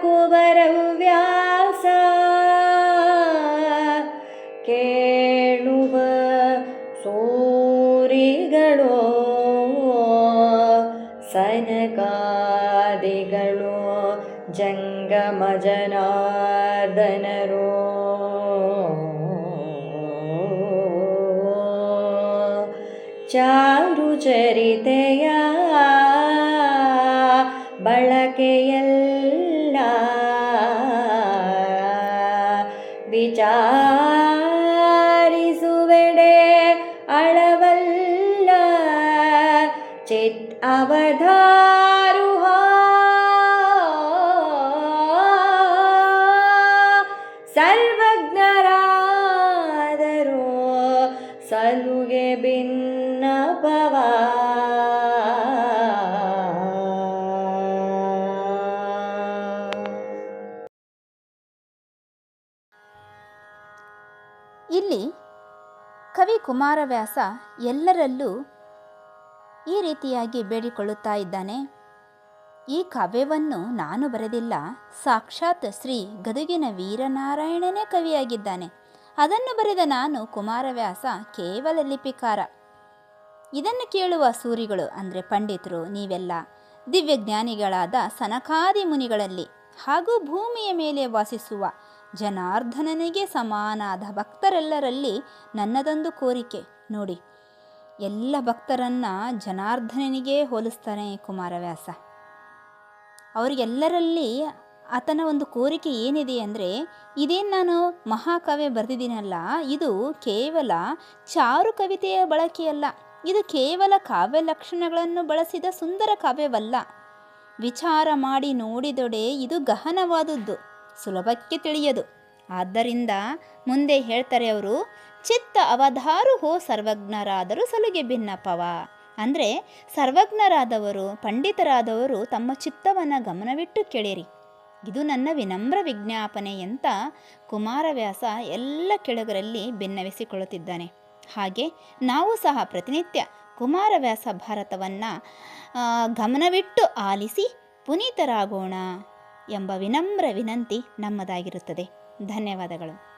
ಕುವರ ವ್ಯಾಸ. ಕೇಳುವ ಸೂರಿಗಳು ಸನಕಾದಿಗಳು ಜಂಗಮ ಜನಾರ್ದನರು ಚಾರು ಚರಿತೆಯ ಬಳಕೆಯಲ್ಲ. ವಿಚಾರಿಸುವೆಡೆ ಅಳವಲ್ಲ. ಚಿತ್ ಅವಧಾರುಹ ಇಲ್ಲಿ ಕವಿ ಕುಮಾರವ್ಯಾಸ ಎಲ್ಲರಲ್ಲೂ ಈ ರೀತಿಯಾಗಿ ಬೇಡಿಕೊಳ್ಳುತ್ತಾ ಇದ್ದಾನೆ. ಈ ಕಾವ್ಯವನ್ನು ನಾನು ಬರೆದಿಲ್ಲ. ಸಾಕ್ಷಾತ್ ಶ್ರೀ ಗದುಗಿನ ವೀರನಾರಾಯಣನೇ ಕವಿಯಾಗಿದ್ದಾನೆ. ಅದನ್ನು ಬರೆದ ನಾನು ಕುಮಾರವ್ಯಾಸ ಕೇವಲ ಲಿಪಿಕಾರ. ಇದನ್ನು ಕೇಳುವ ಸೂರಿಗಳು ಅಂದರೆ ಪಂಡಿತರು, ನೀವೆಲ್ಲ ದಿವ್ಯಜ್ಞಾನಿಗಳಾದ ಸನಕಾದಿ ಮುನಿಗಳಲ್ಲಿ ಹಾಗೂ ಭೂಮಿಯ ಮೇಲೆ ವಾಸಿಸುವ ಜನಾರ್ದನನಿಗೆ ಸಮಾನಾದ ಭಕ್ತರೆಲ್ಲರಲ್ಲಿ ನನ್ನದೊಂದು ಕೋರಿಕೆ. ನೋಡಿ, ಎಲ್ಲ ಭಕ್ತರನ್ನ ಜನಾರ್ಧನನಿಗೆ ಹೋಲಿಸ್ತಾನೆ ಕುಮಾರವ್ಯಾಸ. ಅವರಿಗೆಲ್ಲರಲ್ಲಿ ಆತನ ಒಂದು ಕೋರಿಕೆ ಏನಿದೆ ಅಂದರೆ, ಇದೇನು ನಾನು ಮಹಾಕಾವ್ಯ ಬರೆದಿದ್ದೀನಲ್ಲ, ಇದು ಕೇವಲ ಚಾರು ಕವಿತೆಯ ಬಳಕೆಯಲ್ಲ, ಇದು ಕೇವಲ ಕಾವ್ಯ ಲಕ್ಷಣಗಳನ್ನು ಬಳಸಿದ ಸುಂದರ ಕಾವ್ಯವಲ್ಲ. ವಿಚಾರ ಮಾಡಿ ನೋಡಿದೊಡೆ ಇದು ಗಹನವಾದದ್ದು. ಸುಲಭಕ್ಕೆ ತಿಳಿಯದು. ಆದ್ದರಿಂದ ಮುಂದೆ ಹೇಳ್ತಾರೆ ಅವರು, ಚಿತ್ತ ಅವಧಾರು ಹೋ ಸರ್ವಜ್ಞರಾದರೂ ಸಲುಗೆ ಭಿನ್ನಪವ. ಅಂದರೆ ಸರ್ವಜ್ಞರಾದವರು, ಪಂಡಿತರಾದವರು ತಮ್ಮ ಚಿತ್ತವನ್ನು ಗಮನವಿಟ್ಟು ಕೇಳಿರಿ. ಇದು ನನ್ನ ವಿನಮ್ರ ವಿಜ್ಞಾಪನೆ ಅಂತ ಕುಮಾರವ್ಯಾಸ ಎಲ್ಲ ಕೆಳಗರಲ್ಲಿ ಭಿನ್ನವಿಸಿಕೊಳ್ಳುತ್ತಿದ್ದಾನೆ. ಹಾಗೆ ನಾವು ಸಹ ಪ್ರತಿನಿತ್ಯ ಕುಮಾರವ್ಯಾಸ ಭಾರತವನ್ನು ಗಮನವಿಟ್ಟು ಆಲಿಸಿ ಪುನೀತರಾಗೋಣ. ಎಂಬ ವಿನಮ್ರ ವಿನಂತಿ ನಮ್ಮದಾಗಿರುತ್ತದೆ. ಧನ್ಯವಾದಗಳು.